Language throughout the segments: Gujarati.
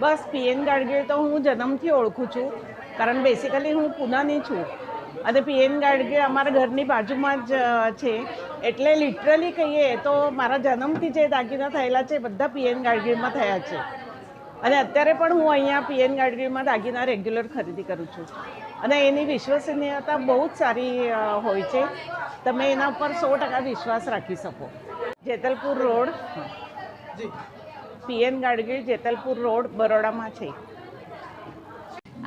બસ પીએન ગાડગીળ તો હું જન્મથી ઓળખું છું, કારણ બેસિકલી હું પૂનાની છું. અને પીએન ગાડગીળ અમારા ઘરની બાજુમાં જ છે. એટલે લિટરલી કહીએ તો મારા જન્મથી જે દાગીના થયેલા છે બધા પીએન ગાડગીળમાં થયા છે. અને અત્યારે પણ હું અહીંયા પીએન ગાડગીલમાં દાગીના રેગ્યુલર ખરીદી કરું છું. અને એની વિશ્વસનીયતા બહુ જ સારી હોય છે. તમે એના ઉપર સો ટકા વિશ્વાસ રાખી શકો. Jetalpur road. PN Gadgil Jetalpur road બરોડામાં છે.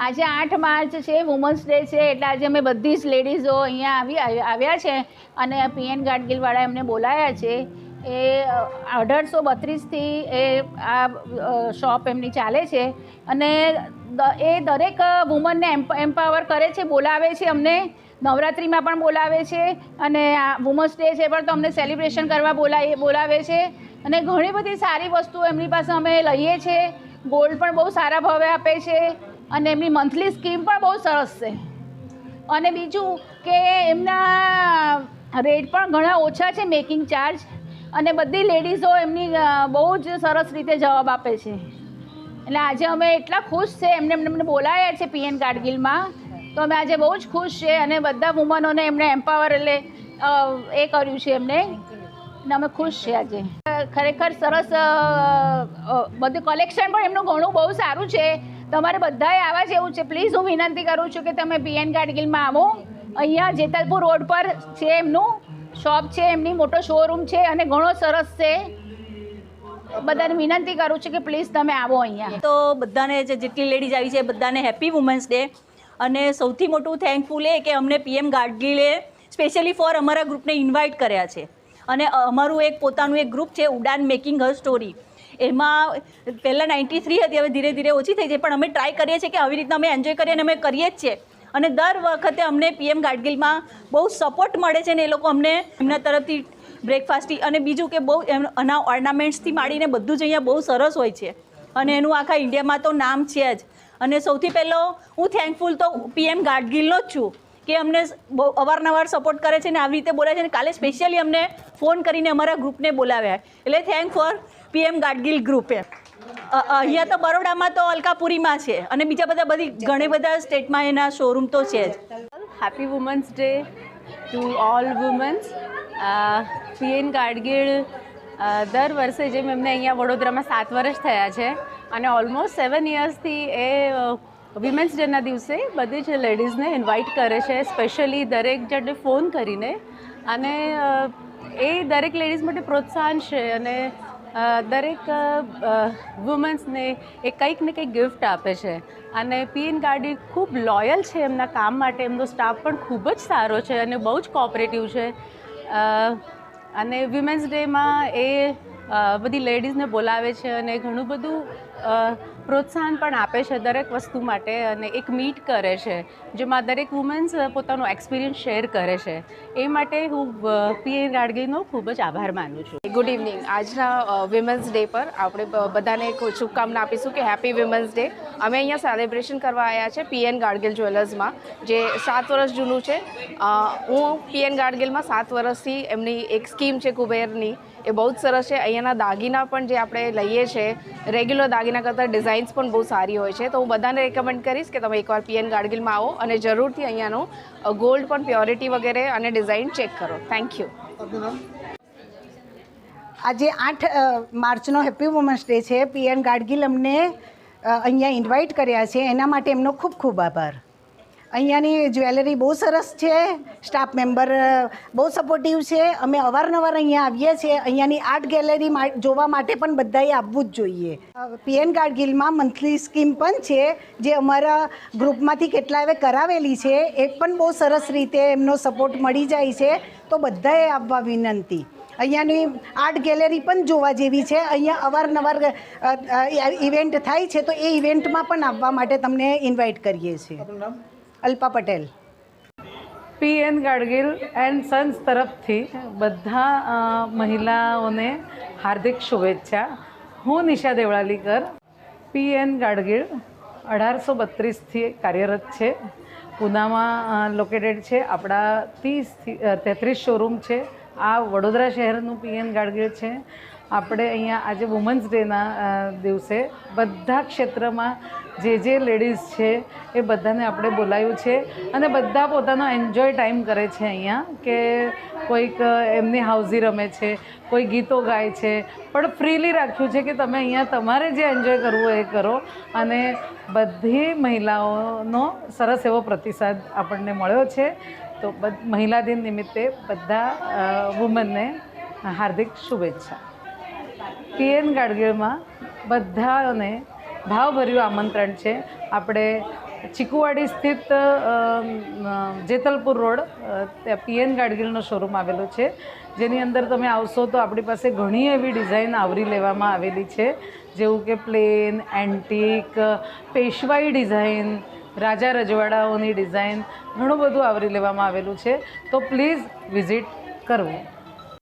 આજે આઠ માર્ચ છે, વુમન્સ ડે છે, એટલે આજે અમે બધી જ લેડીઝો અહીંયા આવી આવ્યા છે અને પીએન ગાડગીલવાળા એમને બોલાયા છે. એ અઢારસો બત્રીસથી એ આ શોપ એમની ચાલે છે અને એ દરેક વુમનને એમ્પાવર કરે છે, બોલાવે છે અમને. નવરાત્રિમાં પણ બોલાવે છે અને આ વુમન્સ ડે છે પણ તો અમને સેલિબ્રેશન કરવા બોલાય, બોલાવે છે. અને ઘણી બધી સારી વસ્તુઓ એમની પાસે અમે લઈએ છીએ. ગોલ્ડ પણ બહુ સારા ભાવે આપે છે અને એમની મંથલી સ્કીમ પણ બહુ સરસ છે. અને બીજું કે એમના રેટ પણ ઘણા ઓછા છે મેકિંગ ચાર્જ અને બધી લેડીઝો એમની બહુ જ સરસ રીતે જવાબ આપે છે. એટલે આજે અમે એટલા ખુશ છે, એમને એમને બોલાયા છે પીએન ગાડગીલમાં તો અમે આજે બહુ જ ખુશ છે અને બધા વુમનોને એમણે એમ્પાવર એટલે એ કર્યું છે એમને. અને અમે ખુશ છે આજે. ખરેખર સરસ બધું કલેક્શન પણ એમનું ઘણું બહુ સારું છે. તમારે બધાએ આવા જેવું છે. પ્લીઝ હું વિનંતી કરું છું કે તમે પીએન ગાડગીલમાં આવો. અહીંયા જેતલપુર રોડ પર છે એમનું શોપ છે, એમની મોટો શોરૂમ છે અને ઘણો સરસ છે. બધાને વિનંતી કરું છું કે પ્લીઝ તમે આવો અહીંયા. તો બધાને જેટલી લેડીઝ આવી છે બધાને હેપી વુમન્સ ડે અને સૌથી મોટું થેન્કફુલ એ કે અમને પીએમ ગાડગીલે સ્પેશિયલી ફોર અમારા ગ્રુપને ઇન્વાઇટ કર્યા છે. અને અમારું એક પોતાનું એક ગ્રુપ છે ઉડાન મેકિંગ હર સ્ટોરી એમાં પહેલાં નાઇન્ટી થ્રી હતી, હવે ધીરે ધીરે ઓછી થઈ છે, પણ અમે ટ્રાય કરીએ છીએ કે આવી રીતના અમે એન્જોય કરીએ અને અમે કરીએ જ છીએ. અને દર વખતે અમને પીએમ ગાડગીલમાં બહુ સપોર્ટ મળે છે ને એ લોકો અમને એમના તરફથી બ્રેકફાસ્ટથી અને બીજું કે બહુ એમ આના ઓર્નામેન્ટ્સથી માંડીને બધું જ અહીંયા બહુ સરસ હોય છે. અને એનું આખા ઇન્ડિયામાં તો નામ છે જ. અને સૌથી પહેલો હું થેન્કફુલ તો પીએમ ગાડગીલનો જ છું. કે અમને બહુ અવારનવાર સપોર્ટ કરે છે ને આવી રીતે બોલે છે ને કાલે સ્પેશિયલી અમને ફોન કરીને અમારા ગ્રુપને બોલાવ્યા એટલે થેન્ક ફોર પીએમ ગાડગીલ ગ્રુપે અહીંયા તો બરોડામાં તો અલકાપુરીમાં છે અને બીજા બધા બધી ઘણી બધા સ્ટેટમાં એના શોરૂમ તો છે જ. Happy womens day to all womens PN Gadgil દર વર્ષે જેમ એમને અહીંયા વડોદરામાં સાત વર્ષ થયા છે અને ઓલમોસ્ટ સેવન યર્સથી એ વિમેન્સ ડેના દિવસે બધી જ લેડીઝને ઇન્વાઇટ કરે છે સ્પેશિયલી દરેક જણને ફોન કરીને. અને એ દરેક લેડીઝ માટે પ્રોત્સાહન છે અને દરેક વુમન્સને એ કંઈક ને કંઈક ગિફ્ટ આપે છે. અને પીએન ગાડી ખૂબ લોયલ છે એમના કામ માટે, એમનો સ્ટાફ પણ ખૂબ જ સારો છે અને બહુ જ કોઓપરેટિવ છે. અને વિમેન્સ ડેમાં એ બધી લેડીઝને બોલાવે છે અને ઘણું બધું પ્રોત્સાહન પણ આપે છે દરેક વસ્તુ માટે અને એક મીટ કરે છે, જેમાં દરેક વુમન્સ પોતાનો એક્સપિરિયન્સ શેર કરે છે. એ માટે હું પીએન ગાડગીનો ખૂબ જ આભાર માનું છું. ગુડ ઇવનિંગ આજના વિમેન્સ ડે પર આપણે બધાને એક શુભકામના આપીશું કે હેપી વિમન્સ ડે અમે અહીંયા સેલિબ્રેશન કરવા આવ્યા છે પીએન ગાડગીલ જ્વેલર્સમાં, જે સાત વર્ષ જૂનું છે. હું પીએન ગાડગીલમાં સાત વર્ષથી એમની એક સ્કીમ છે કુબેરની. એ બહુ જ સરસ છે. અહીંયાના દાગીના પણ જે આપણે લઈએ છીએ રેગ્યુલર દાગીના કરતાં ડિઝાઇન્સ પણ બહુ સારી હોય છે. તો હું બધાને રેકમેન્ડ કરીશ કે તમે એકવાર પીએન ગાડગીલમાં આવો અને જરૂરથી અહીંયાનું ગોલ્ડ પણ પ્યોરિટી વગેરે અને ડિઝાઇન ચેક કરો. થેન્ક યુ આજે આઠ માર્ચનો હેપી વુમન્સ ડે છે. પીએન ગાડગીલ અમને અહીંયા ઇન્વાઇટ કર્યા છે. એના માટે એમનો ખૂબ ખૂબ આભાર. અહીંયાની જ્વેલરી બહુ સરસ છે. સ્ટાફ મેમ્બર બહુ સપોર્ટિવ છે. અમે અવારનવાર અહીંયા આવીએ છીએ. અહીંયાની આર્ટ ગેલેરી જોવા માટે પણ બધાએ આવવું જ જોઈએ. પીએન ગાડગીલમાં મંથલી સ્કીમ પણ છે, જે અમારા ગ્રુપમાંથી કેટલા હવે કરાવેલી છે. એ પણ બહુ સરસ રીતે એમનો સપોર્ટ મળી જાય છે. તો બધાએ આવવા વિનંતી. અહીંયાની આર્ટ ગેલેરી પણ જોવા જેવી છે. અહીંયા અવારનવાર ઇવેન્ટ થાય છે, તો એ ઇવેન્ટમાં પણ આવવા માટે તમને ઇન્વાઇટ કરીએ છીએ. Alpa Patel. P N Gadgil and sons તરફથી બધા મહિલાઓને હાર્દિક શુભેચ્છા. હું નિશા દેવળાલીકર પીએન ગાડગીલ અઢારસો બત્રીસથી કાર્યરત છે. પૂનામાં લોકેટેડ છે. આપણા ત્રીસથી તેત્રીસ શોરૂમ છે. આ વડોદરા શહેરનું પીએન ગાડગીલ છે. આપણે અહીંયા આજે વુમન્સ ડેના દિવસે બધા ક્ષેત્રમાં જે જે લેડીઝ છે એ બધાને આપણે બોલાવ્યું છે અને બધા પોતાનો એન્જોય ટાઈમ કરે છે અહીંયા કે કોઈક એમની હાઉઝી રમે છે, કોઈ ગીતો ગાય છે. પણ ફ્રીલી રાખ્યું છે કે તમે અહીંયા તમારે જે એન્જોય કરવું એ કરો અને બધી મહિલાઓનો સરસ એવો પ્રતિસાદ આપણને મળ્યો છે. તો મહિલા દિન નિમિત્તે બધા વુમનને હાર્દિક શુભેચ્છા. પીએન ગાડગીળમાં બધાને ભાવભર્યું આમંત્રણ છે. આપણે ચીકુવાડી સ્થિત જેતલપુર રોડ ત્યાં પીએન ગાડગીલનો શોરૂમ આવેલો છે. જેની અંદર તમે આવશો તો આપણી પાસે ઘણી એવી ડિઝાઇન આવરી લેવામાં આવેલી છે. જેવું કે પ્લેન, એન્ટિક, પેશવાઈ ડિઝાઇન, રાજા રજવાડાઓની ડિઝાઇન, ઘણું બધું આવરી લેવામાં આવેલું છે. તો પ્લીઝ વિઝિટ કરવું.